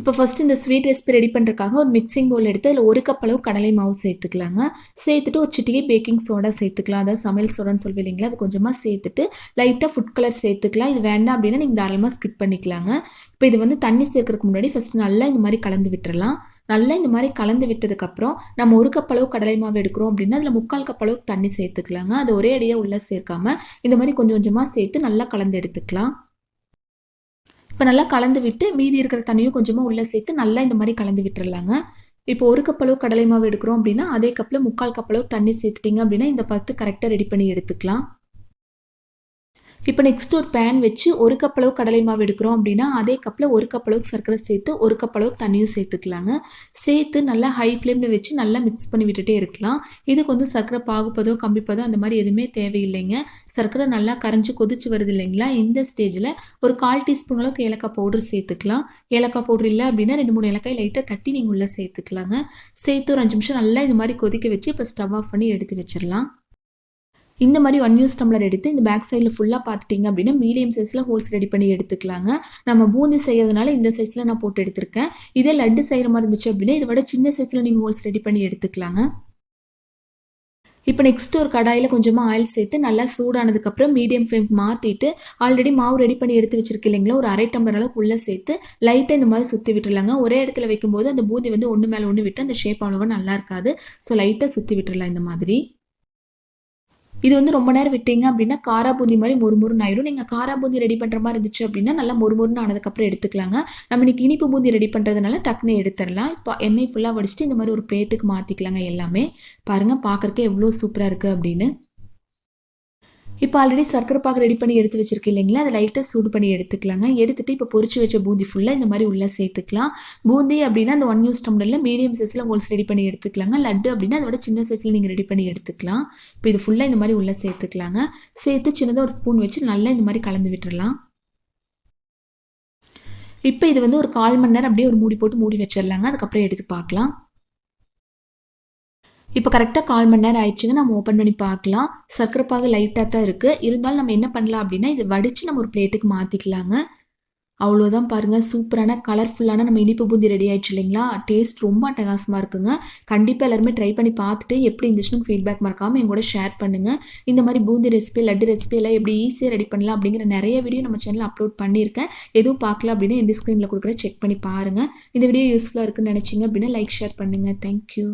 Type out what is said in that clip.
இப்போ ஃபஸ்ட் இந்த sweet recipe ready பண்ணுறதுக்காக ஒரு மிக்சிங் பவுல் எடுத்து அதில் ஒரு கப் அளவு கடலை மாவு சேர்த்துக்கலாங்க. சேர்த்துட்டு ஒரு சிட்டிகை பேக்கிங் சோடா சேர்த்துக்கலாம். அதாவது சமையல் சோடான்னு சொல்லி இல்லைங்களா அது கொஞ்சமாக சேர்த்துட்டு லைட்டாக ஃபுட் கலர் சேர்த்துக்கலாம். இது வேண்டாம் அப்படின்னா நீங்கள் தாராளமாக ஸ்கிப் பண்ணிக்கலாங்க. இப்போ இது வந்து தண்ணி சேர்க்கறதுக்கு முன்னாடி ஃபஸ்ட் நல்லா இந்த மாதிரி கலந்து விட்டுறலாம். நல்லா இந்த மாதிரி கலந்து விட்டதுக்கப்புறம் நம்ம ஒரு கப் அளவு கடலை மாவு எடுக்கிறோம் அப்படின்னா அதில் முக்கால் கப் அளவுக்கு தண்ணி சேர்த்துக்கலாங்க. அது ஒரே அடியாக உள்ளே சேர்க்காம இந்த மாதிரி கொஞ்சம் கொஞ்சமாக சேர்த்து நல்லா கலந்து எடுத்துக்கலாம். இப்போ நல்லா கலந்து விட்டு மீதி இருக்கிற தண்ணியும் கொஞ்சமாக உள்ளே சேர்த்து நல்லா இந்த மாதிரி கலந்து விட்டுறலாங்க. இப்போ ஒரு கப் அளவு கடலை மாவு எடுக்கிறோம் அப்படின்னா அதே கப்பில் முக்கால் கப் அளவு தண்ணி சேர்த்துட்டிங்க அப்படின்னா இந்த பத்து கரெக்டாக ரெடி பண்ணி எடுத்துக்கலாம். இப்போ நெக்ஸ்ட் ஒரு பேன் வச்சு ஒரு கப் அளவு கடலை மாவு எடுக்கிறோம் அப்படின்னா அதே கப்பில் ஒரு கப் அளவுக்கு சர்க்கரை சேர்த்து ஒரு கப் அளவுக்கு தண்ணியும் சேர்த்துக்கலாங்க. சேர்த்து நல்லா ஹை ஃப்ளேமில் வச்சு நல்லா மிக்ஸ் பண்ணி விட்டுட்டே இருக்கலாம். இதுக்கு வந்து சர்க்கரை பாகுப்பதோ கம்பிப்பதோ அந்த மாதிரி எதுவுமே தேவையில்லைங்க. சர்க்கரை நல்லா கரைஞ்சி கொதிச்சு வருது இல்லைங்களா? இந்த ஸ்டேஜில் ஒரு கால் டீஸ்பூன் அளவுக்கு ஏலக்காய் பவுடர் சேர்த்துக்கலாம். ஏலக்காய் பவுடர் இல்லை அப்படின்னா ரெண்டு மூணு ஏலக்காய் லைட்டாக தட்டி நீங்கள் உள்ளே சேர்த்துக்கலாங்க. சேர்த்து ஒரு அஞ்சு நிமிஷம் நல்லா இந்த மாதிரி கொதிக்க வச்சு இப்போ ஸ்டவ் ஆஃப் பண்ணி எடுத்து வச்சிடலாம். இந்த மாதிரி ஒன் யூஸ் டம்ளர் எடுத்து இந்த பேக் சைடில் ஃபுல்லாக பார்த்துட்டிங்க அப்படின்னா மீடியம் சைஸில் ஹோல்ஸ் ரெடி பண்ணி எடுத்துக்கலாங்க. நம்ம பூந்தி செய்கிறதுனால இந்த சைஸில் நான் போட்டு எடுத்திருக்கேன். இதே லட்டு செய்கிற மாதிரி இருந்துச்சு அப்படின்னா இதை விட சின்ன சைஸில் நீங்கள் ஹோல்ஸ் ரெடி பண்ணி எடுத்துக்கலாங்க. இப்போ நெக்ஸ்ட் ஒரு கடாயில் கொஞ்சமாக ஆயில் சேர்த்து நல்லா சூடானதுக்கப்புறம் மீடியம் ஃப்ளேம் மாற்றிட்டு ஆல்ரெடி மாவு ரெடி பண்ணி எடுத்து வச்சிருக்கு இல்லைங்களா? ஒரு அரை டம்ளர் அளவுக்கு உள்ளே சேர்த்து லைட்டாக இந்த மாதிரி சுற்றி விட்டுருலாங்க ஒரே இடத்துல வைக்கும்போது அந்த பூந்தி வந்து ஒன்று மேலே ஒன்று விட்டு அந்த ஷேப் அவ்வளோவா நல்லா இருக்காது. ஸோ லைட்டாக சுற்றி விட்டுடலாம் இந்த மாதிரி. இது வந்து ரொம்ப நேரம் விட்டீங்க அப்படின்னா காரா பூந்தி மாதிரி மொறுமொறுன்னு ஆயிரும். நீங்கள் காரா பூந்தி ரெடி பண்ணுற மாதிரி இருந்துச்சு அப்படின்னா நல்லா மொறுமொறுன்னு ஆனதுக்கப்புறம் எடுத்துக்கலாங்க. நம்ம இன்னைக்கு இனிப்பு பூந்தி ரெடி பண்ணுறதுனால டக்குன்னு எடுத்துடலாம். இப்போ எண்ணெய் ஃபுல்லாக வடிச்சிட்டு இந்த மாதிரி ஒரு பிளேட்டுக்கு மாற்றிக்கலாங்க எல்லாமே. பாருங்கள் பார்க்குறக்கே எவ்வளோ சூப்பராக இருக்குது அப்படின்னு. இப்போ ஆல்ரெடி சர்க்கரை பாக்கு ரெடி பண்ணி எடுத்து வச்சிருக்கு இல்லைங்களா? அதை லைட்டாக சூடு பண்ணி எடுத்துக்கலாங்க. எடுத்துகிட்டு இப்போ பொறிச்சு வச்ச பூந்தி ஃபுல்லாக இந்த மாதிரி உள்ளே சேர்த்துக்கலாம். பூந்தி அப்படின்னா அந்த ஒன் யூஸ் டம்ளரில் மீடியம் சைஸில் ஹோல்ஸ் ரெடி பண்ணி எடுத்துக்கலாங்க. லட்டு அப்படின்னா அதோட சின்ன சைஸில் நீங்கள் ரெடி பண்ணி எடுத்துக்கலாம். இப்போ இது ஃபுல்லாக இந்த மாதிரி உள்ளே சேர்த்துக்கலாங்க. சேர்த்து சின்னதாக ஒரு ஸ்பூன் வச்சு நல்லா இந்த மாதிரி கலந்து விட்டுடலாம் இப்போ இது வந்து ஒரு கால் மணி நேரம் அப்படியே ஒரு மூடி போட்டு மூடி வச்சிடலாங்க. அதுக்கப்புறம் எடுத்து பார்க்கலாம். இப்போ கரெக்டாக கால் மணி நேரம் ஆயிடுச்சுங்க நம்ம ஓப்பன் பண்ணி பார்க்கலாம். சர்க்கரை பாகு லைட்டாக தான் இருக்குது இருந்தாலும் நம்ம என்ன பண்ணலாம் அப்படின்னா இது வடித்து நம்ம ஒரு பிளேட்டுக்கு மாற்றிக்கலாங்க அவ்வளோதான் பாருங்கள் சூப்பரான கலர்ஃபுல்லான நம்ம இனிப்பு பூந்தி ரெடி ஆயிடுச்சு இல்லைங்களா? டேஸ்ட் ரொம்ப அட்டகாசமாக இருக்குங்க. கண்டிப்பாக எல்லாருமே ட்ரை பண்ணி பார்த்துட்டு எப்படி இருந்துச்சுன்னு ஃபீட்பேக் மறக்காமல் எங்கூட ஷேர் பண்ணுங்கள் இந்த மாதிரி பூந்தி ரெசிபி லட்டு ரெசிபி எல்லாம் எப்படி ஈஸியாக ரெடி பண்ணலாம் அப்படிங்கிற நிறைய வீடியோ நம்ம சேனலில் அப்லோட் பண்ணியிருக்கேன். எதுவும் பார்க்கல அப்படின்னா எந்த ஸ்க்ரீனில் கொடுக்குற செக் பண்ணி பாருங்கள் இந்த வீடியோ யூஸ்ஃபுல்லாக இருக்குன்னு நினச்சிங்க அப்படின்னா லைக் ஷேர் பண்ணுங்கள் தேங்க்யூ